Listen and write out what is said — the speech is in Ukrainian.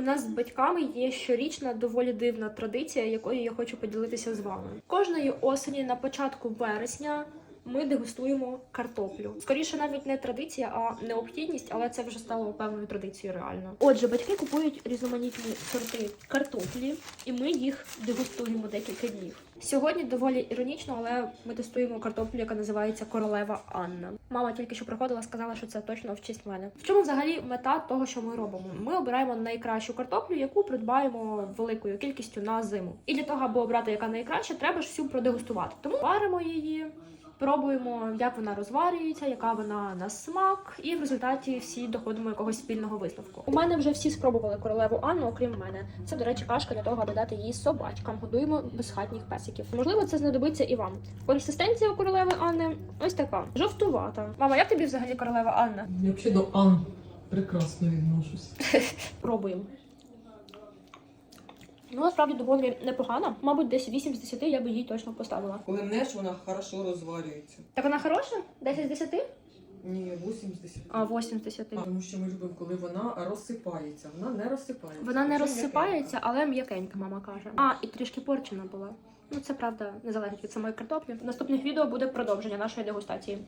У нас з батьками є щорічна доволі дивна традиція, якою я хочу поділитися з вами. Кожної осені на початку вересня. Ми дегустуємо картоплю. Скоріше, навіть не традиція, а необхідність, але це вже стало певною традицією реально. Отже, батьки купують різноманітні сорти картоплі, і ми їх дегустуємо декілька днів. Сьогодні доволі іронічно, але ми тестуємо картоплю, яка називається королева Анна. Мама тільки що приходила, сказала, що це точно в честь мене. В чому взагалі мета того, що ми робимо? Ми обираємо найкращу картоплю, яку придбаємо великою кількістю на зиму. І для того, аби обрати, яка найкраща, треба ж всю продегустувати. Тому варимо її. Пробуємо, як вона розварюється, яка вона на смак, і в результаті всі доходимо якогось спільного висновку. У мене вже всі спробували королеву Анну, окрім мене. Це, до речі, кашка для того, аби дати її собачкам. Годуємо безхатніх песиків. Можливо, це знадобиться і вам. Консистенція у королеви Анни ось така жовтувата. Мама, як тобі взагалі королева Анна? Я взагалі до Ан прекрасно відношусь. Пробуємо. Ну, насправді доволі непогана. Мабуть, десь 8 з 10 я би їй точно поставила. Коли мнеш, вона хорошо розварюється. Так вона хороша? 10 з 10? Ні, 80. А, 8 з 10. Тому що ми любимо, коли вона розсипається. Вона не розсипається. Вона не Дуже розсипається, але м'якенька, мама каже. А, і трішки порчена була. Ну, це правда не залежить від самої картоплі. В наступних відео буде продовження нашої дегустації.